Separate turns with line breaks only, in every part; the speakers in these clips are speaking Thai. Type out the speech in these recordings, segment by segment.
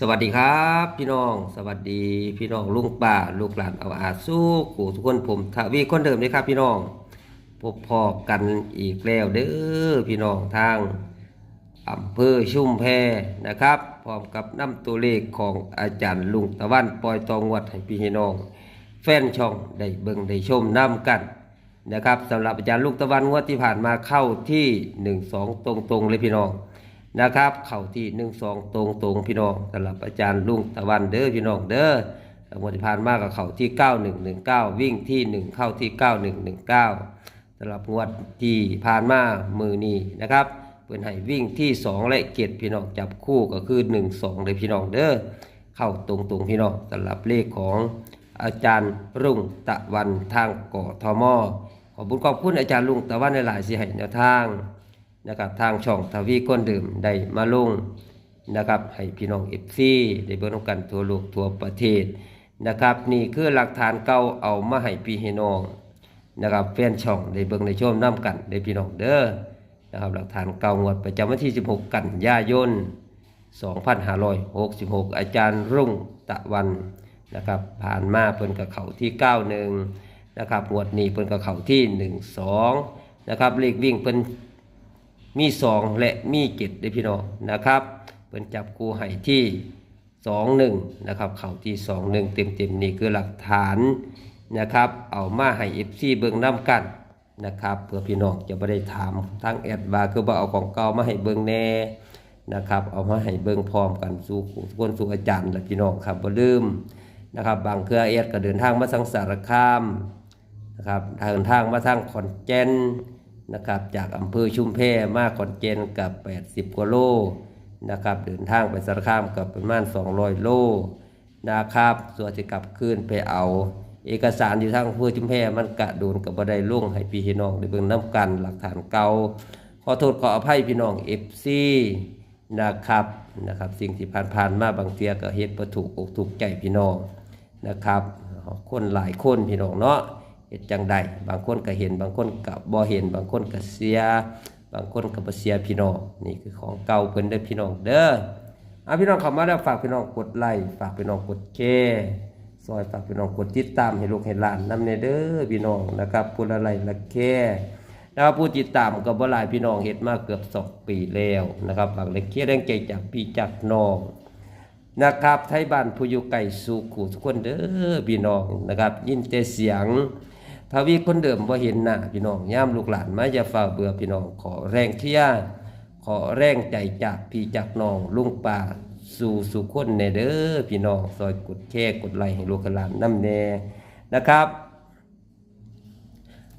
สวัสดีครับ พี่น้อง สวัสดีพี่น้องลุงป้าลูกหลานเอาอาสู้กูทุกคนผมทวีคนเดิมเลยครับ พี่น้องพบพอกันอีกแล้วเด้อพี่น้องทางอำเภอชุ่มแพนะครับพร้อมกับน้ำตัวเลขของอาจารย์ลุงตะวันปล่อยตองวัดให้พี่น้อง แฟนช่องได้เบิ่งได้ชมน้ำกันนะครับสำหรับอาจารย์ลุงตะวันงวดที่ผ่านมาเข้าที่หนึ่งสองตรงๆเลยพี่น้อง นะครับ เข่าที่หนึ่งสองตรงตรงพี่น้องสำหรับอาจารย์ลุงตะวันเด้อพี่น้องเด้อรางวัลที่ผ่านมากกับเข่าที่เก้าหนึ่งหนึ่งเก้าวิ่งที่หนึ่งเข้าที่เก้าหนึ่งหนึ่งเก้าสำหรับงวดที่ผ่านมามือนี้นะครับเปิดให้วิ่งที่สองและเกียรติพี่น้องจับคู่ก็คือหนึ่งสองเลยพี่น้องเด้อเข้าตรงตรงพี่น้องสำหรับเลขของอาจารย์รุ่งตะวันทางกทมขอบคุณขอบคุณอาจารย์ลุงตะวันในหลายสิให้แนวทาง นะครับทางช่องทวีก้นดื่มได้มาลงนะครับให้พี่น้องเอฟซีได้เบิ่งนกันทั่วโลกทั่วประเทศนะครับ นี่คือหลักฐานเก่าเอามาให้พี่ให้น้องนะครับแฟนช่องได้เบิ่งได้ชมน้กันได้พี่น้องเด้อนะครับหลักฐานเก่างวดประจำวันที่ 16 กันยายน 2566 อาจารย์รุ่งตะวันนะครับผ่านมาเพิ่นกับเขาที่ 91นะครับงวดนี้เพิ่นกับเขาที่ 12นะครับเลขวิ่งเพิ่น มีสองและมีเจ็ดได้พี่น้องนะครับเป็นจับกูให้ที่สองหนึ่งนะครับเข่าที่สองหนึ่งเต็มเต็มๆนี่คือหลักฐานนะครับ เอามาให้เอฟซีเบิ้งน้ำกันนะครับเพื่อพี่น้องจะไม่ได้ถามทั้งแอดวาคือว่าเอาของเก่ามาให้เบิ้งแน่นะครับ เอามาให้เบิ้งพร้อมกันสู่คนสู่อาจารย์และพี่น้องครับบ่ลืมนะครับ บางเครือแอดก็เดินทางมาสังสารคามนะครับเดินทางมาทางขอนแก่น นะครับจากอำเภอชุมแพมาขอนแก่นกับ 80กว่าโลนะครับเดินทางไปสารคามกับประมาณ 200 โลนะครับส่วนจะกลับคืนไปเอา เอกสารอยู่ทางอำเภอชุมแพมันกะโดนกับบัไดล่วงให้พี่น้องได้เบิ่งน้ำกันหลักฐานเก่าขอโทษขออภัยพี่น้อง FC นะครับนะครับสิ่งที่ผ่านๆมาบางเทียก็เฮ็ดบ่ถูกอกถูกใจพี่น้องนะครับคนหลายคนพี่น้องเนาะ เฮ็ดจังใดบางคนก็เห็น บางคนก็บ่เห็น บางคนก็เสีย บางคนก็บ่เสียพี่น้องนี่คือของเก่าเพิ่นเด้อพี่น้องเด้อเอาพี่น้องเข้ามาแล้วฝากพี่น้องกดไลค์ฝากพี่น้องกดแชร์ซอยฝากพี่น้องกดติดตามให้ลูกให้หลานนำแน่เด้อพี่น้องนะครับผู้ละไลค์ละแค่นะครับผู้ติดตามก็บ่หลายพี่น้องเฮ็ดมาเกือบ2ปีแล้วนะครับฝากเล็กเคียแรงใจจากพี่จากน้องนะครับไทยบ้านผู้อยู่ไก่สู่ขู่ทุกคนเด้อพี่น้องนะครับ ยินแต่เสียง ทวีคนเดิมบ่าเห็นหน้าพี่น้องย่ามลูกหลานมาอย่าฝ่าเบื่อพี่น้องขอแรงเที่ยขอแรงใจจากพี่จากน้องลุงป่าสู่สุคนในเด้อพี่น้องซอยกดแค่กดไลค์ให้ลูกหลานน้ำแน่นะครับ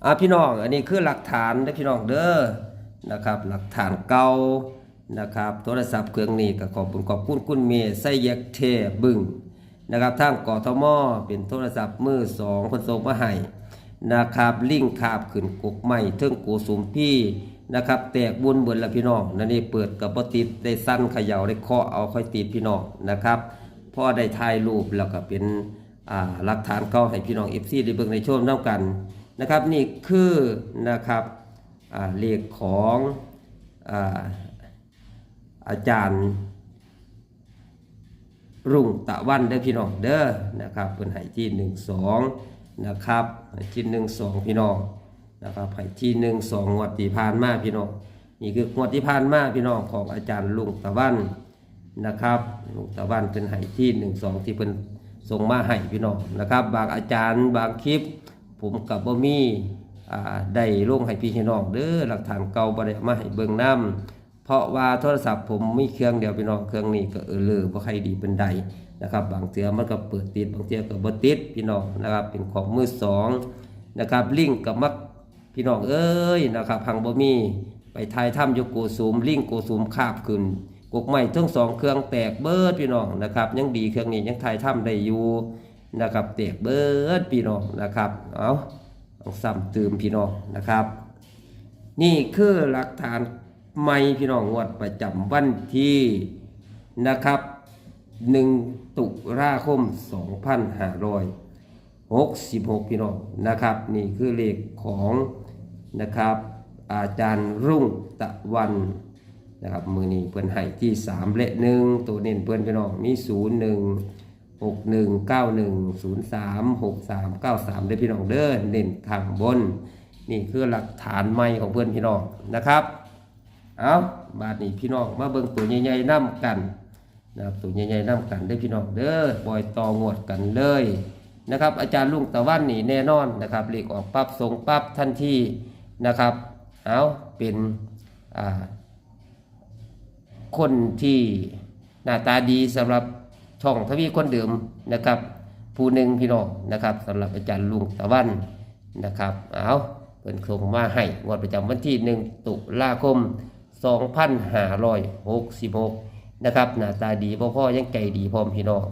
อ่าพี่น้องอันนี้คือหลักฐานนะพี่น้องเด้อนะครับ หลักฐานเก่านะครับโทรศัพท์เครื่องนี้ก็ขอบคุณขอบคุณคุณเมย์ไส้แยกเทบึงนะครับทางกอทมเป็นโทรศัพท์มือสองคนส่งมาให้ นะครับลิงคาบขึ้นกกใหม่เทิงกูสุมพี่นะครับแตกบุญเบิดละพี่น้องนั่นนี่เปิดกับบ่ติดได้สั้นเขย่าได้เคาะเอาค่อยติดพี่น้องนะครับพ่อได้ถ่ายรูปแล้วก็เป็นหลักฐานเก่าให้พี่น้อง FC ได้เบิ่งในชมน้ำกันนะครับนี่คือนะครับเลขของอาอาจารย์รุ่งตะวันเด้อพี่น้องเด้อนะครับเป็นให้ที่หนึ่งสอง นะครับที่หนึ่งสองพี่น้องนะครับให้ที่หนึ่งสองงวดที่ผ่านมาพี่น้องนี่คืองวดที่ผ่านมาพี่น้องของอาจารย์ลุงตะวันนะครับลุงตะวันเป็นให้ที่หนึ่งสองที่เป็นส่งมาให้พี่น้องนะครับ บางอาจารย์บางคลิป ผมกับบ่มีอ่าได้ลงให้พี่ให้น้องเด้อหลักฐานเก่าบ่ได้มาให้เบิ่งนํเพราะว่าโทรศัพท์ผมมีเครื่องเดียวพี่น้องเครื่องนี้ก็เออเลอบ่ใครดีเป็นใด นะครับ บางเทื่อมันก็เปิดติดบางเทื่อก็บ่ติดพี่น้องนะครับ เป็นของมือสองนะครับ ลิงกับมักพี่น้องเอ้ยนะครับพังบ่มีไปทายถ้ำยู่โกซูมลิงก์โกซูมคาบขึ้นกกใหม่ทั้งสองเครื่องแตกเบิดพี่น้องนะครับ ยังดีเครื่องนี้ยังทายถ้ำได้อยู่นะครับเตกเบิดพี่น้องนะครับเอาต้องซ้ำเติมพี่น้องนะครับ นี่คือหลักฐานใหม่พี่น้องงวดประจำวันที่นะครับ 1ตุลาคม2566พี่น้องนะครับ นี่คือเลขของนะครับ อาจารย์รุ่งตะวันนะครับมือนี้เพิ่อนให้ที่สามและหนึ่งตัวเน้นเพิ่อนพี่น้องมีศูนย์หนึ่งหกหนึ่งเก้าหนึ่งศูนย์สามหกสามเก้าสามได้พี่น้องเด้อเน้นข้างบน นี่คือหลักฐานใหม่ของเพื่อนพี่น้องนะครับเอาบาดนี้พี่น้องมาเบิ่งตัวใหญ่ๆน้ำกัน นะครับตัวใหญ่ๆน้ำกันได้พี่น้องเด้อปล่อยต่องวดกันเลยนะครับ อาจารย์ลุงตะวันนี่แน่นอนนะครับเลขออกปั๊บส่งปั๊บทันทีนะครับเอาเป็นคนที่หน้าตาดีสำหรับช่องทวีคนเดิมนะครับ ผู้หนึ่งพี่น้องนะครับสำหรับอาจารย์ลุงตะวันนะครับเอาเพิ่นส่งมาให้งวดประจำวันที่หนึ่งตุลาคม 2566 นะครับหน้าตาดีพ่อพ่อยังใจดีพร้อมพี่น้อง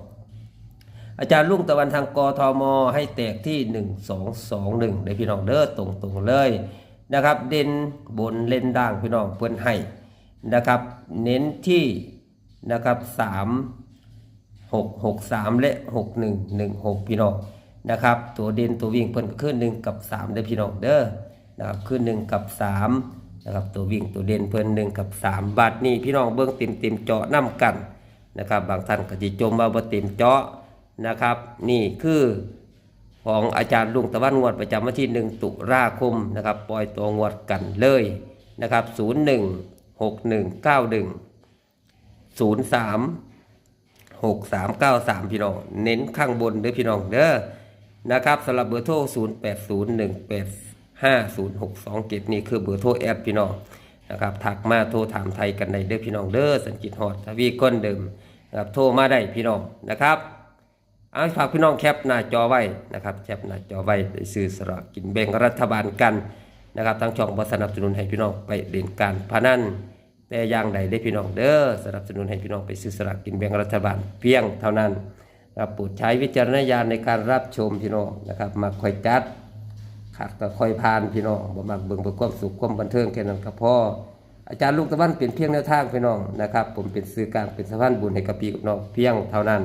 อาจารย์ลุงตะวันทางกทมให้แตกที่ 1221เลยพี่น้องเด้อตรงๆเลยนะครับเด่นบนเล่นด่างพี่น้องเพื่อนให้นะครับ เน้นที่นะครับ3 6 6 3 และ 6 1 1 6 พี่น้องนะครับตัวเด่นตัววิ่งเพิ่นก็คือ1กับ3ได้พี่น้องเด้อนะครับคือ1กับ3 นะครับตัววิ่งตัวเด่นเพิ่น1กับ3บาทนี้พี่น้องเบิ่งเต็มเต็มเจาะน้ำกันนะครับ บางท่านก็สิจมมาบ่เต็มเจาะนะครับ นี่คือของอาจารย์ลุงตะวันงวดประจำวันที่หนึ่งตุลาคมนะครับปล่อยตัวงวดกันเลยนะครับ0 1 6 1 9 1 0 3 6 3 9 3พี่น้อง เน้นข้างบนเด้อพี่น้องเด้อนะครับสำหรับเบอร์โทร0 8 0 1 8 5 0 6 2 7นี่ 5062เนี่คือเบอร์โทรแอปพี่น้องนะครับถักมาโทรถามไทยกันในเด้อพี่น้องเด้อสัญจิตฮอดทวีก้นเดิมนะครับโทรมาได้พี่น้องนะครับเอาฝากพี่น้องแคปหน้าจอไว้นะครับแคปหน้าจอไว้ได้ซื้อสลากกินแบ่งรัฐบาลกันนะครับทั้งช่องบสนับสนุนให้พี่น้องไปเล่นการพนันแต่อย่างใดได้พี่น้องเด้อสนับสนุนให้พี่น้องไปซื้อสลากกินแบ่งรัฐบาลเพียงเท่านั้นนะครับโปรดใช้วิจารณญาณในการรับชมพี่น้องนะครับมาคอยจัด ขาดก็คอยพานพี่น้องบ่มักเบิ่งเพื่อความสุขความบันเทิงแค่นั้นก็พออาจารย์ลูกตะวันเป็นเพียงแนวทางพี่น้องนะครับ ผมเป็นสื่อกลางเป็นสะพานบุญให้กับพี่กับน้องเพียงเท่านั้น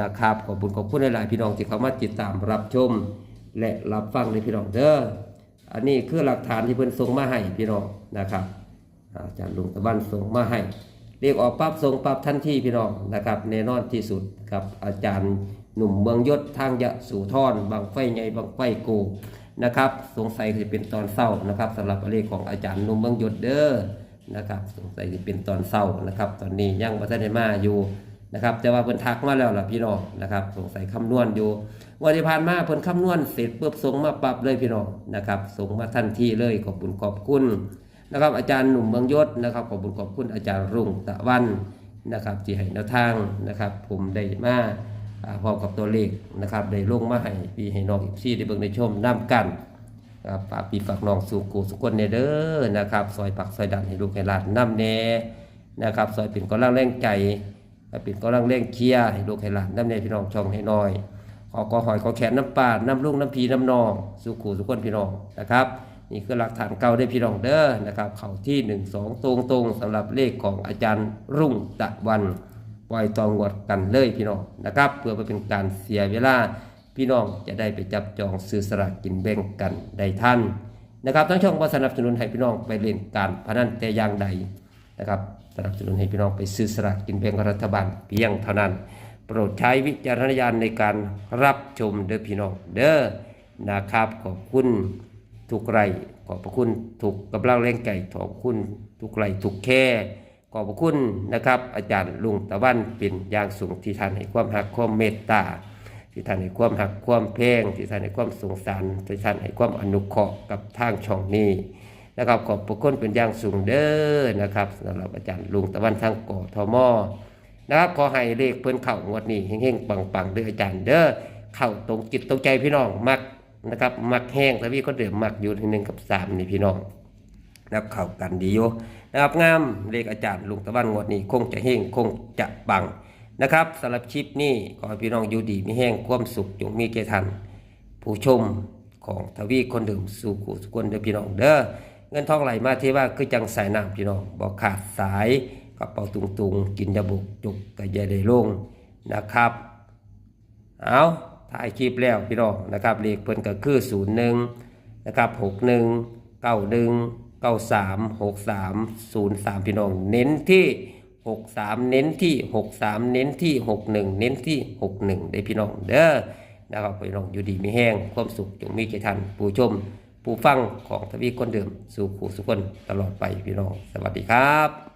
นะครับขอบคุณขอบคุณหลายๆพี่น้องที่เข้ามาติดตามรับชม และรับฟังในพี่น้องเด้ออันนี้คือหลักฐานที่เพิ่นส่งมาให้พี่น้องนะครับอาจารย์ลุงตะวันส่งมาให้เรียกออกปั๊บส่งปั๊บทันทีพี่น้องนะครับแน่นอนที่สุดกับอาจารย์หนุ่มเมืองยศทางยะสู่ท่อนบางไฟใหญ่บางไฟโก นะครับ สงสัยจะเป็นตอนเศร้านะครับสำหรับเลขของอาจารย์หนุ่มเมืองยศเด้อนะครับ สงสัยจะเป็นตอนเศร้านะครับ ตอนนี้ยังบ่ทันได้มาอยู่นะครับแต่ว่าเพิ่นทักมาแล้วล่ะพี่น้องนะครับสงสัยคำนวณอยู่วันที่ผ่านมาเพิ่นคำนวณเสร็จปุ๊บส่งมาปรับเลยพี่น้องนะครับส่งมาทันทีเลยขอบคุณขอบคุณนะครับอาจารย์หนุ่มเมืองยศนะครับขอบคุณขอบคุณอาจารย์รุ่งตะวันนะครับที่ให้แนวทางนะครับ ผมได้มา พร้อมกับตัวเลขนะครับได้ลงมาให้พี่ให้น้องอีกซี่ได้เบิ่งได้ชมนํกันฝากพี่ฝากน้องสู่กูสุกคนเนเด้อนะครับซอยปักซอยดันให้ลูกให้หลานนํแน่นะครับซอยเป็นกำลังแรงใจเป็นกำลังเร่งเคลียให้ลูกให้หลานน้ำในพี่น้องชองให้น้อยขอกอหอยขอแขนน้ำปาน้ำลูกน้ำพีน้ำนองสุขูสุขคนพี่น้องนะครับนี่คือหลักฐานเก่าได้พี่น้องเด้อนะครับเข่าที่หนึ่งสองตรงตรงสำหรับเลขของอาจารย์รุ่งตะวัน ปล่อยตองวดกันเลยพี่น้องนะครับ เพื่อไปเป็นการเสียเวลาพี่น้องจะได้ไปจับจองซื้อสลากกินแบ่งกันได้ท่านนะครับทั้งช่องบสนับสนุนให้พี่น้องไปเล่นการพนันแต่อย่างใดนะครับสนับสนุนให้พี่น้องไปซื้อสลากกินแบ่งรัฐบาลเพียงเท่านั้น โปรดใช้วิจารณญาณในการรับชมเด้อพี่น้องเด้อนะครับขอบคุณทุกไรขอบพระคุณทุกกำลังแรงใจขอบคุณทุกไรทุกแค่ ขอบคุณนะครับ อาจารย์ลุงตะวันเป็นอย่างสูงที่ท่านให้ความหักความเมตตาที่ท่านให้ความหักความเพลงที่ท่านให้ความสงสารที่ท่านให้ความอนุเคราะห์กับทางช่องนี้นะครับขอบพระคุณเป็นอย่างสูงเด้อนะครับสำหรับอาจารย์ลุงตะวันทางกทมนะครับขอให้เลขเพิ่นเข่างวดนี้เฮงๆปังๆด้ออาจารย์เด้อเข้าตรงจิตตรงใจพี่น้องมักนะครับมักแห้งแต่พี่ก็เดิมมักอยู่ที่หนึ่งกับสามนี่พี่น้อง นะครับเข้ากันดีอยู่นะครับงามเลขอาจารย์ลุงตะวันงวดนี้คงจะเฮงคงจะปังนะครับสำหรับคลิปนี้ขอให้พี่น้องอยู่ดีมีแห้งความสุขจงมีแก่ท่านผู้ชมของทวีคนดื่มสู่กูสุกคนเด้อพี่น้องเด้อเงินทองไหลมาเทว่าคือจังสายน้ำพี่น้องบอกขาดสายกระเป๋าตุงตุงๆกินยาบุกจุกกระยาได้ลงนะครับเอาถ่ายคลิปแล้วพี่น้องนะครับเลขเพิ่นก็คือศูนย์หนึ่งนะครับหกหนึ่งเก้าหนึ่ง เก้าสามหกสามศูนย์สามพี่น้อง เน้นที่หกสามเน้นที่หกสามเน้นที่หกหนึ่งเน้นที่หกหนึ่งได้พี่น้อง เด้อนะครับพี่น้องอยู่ดีมีแห้งความสุขจงมีแก่ท่านผู้ชม ผู้ฟังของทวีคนเดิมสู่ผู้สุคนตลอดไปพี่น้อง สวัสดีครับ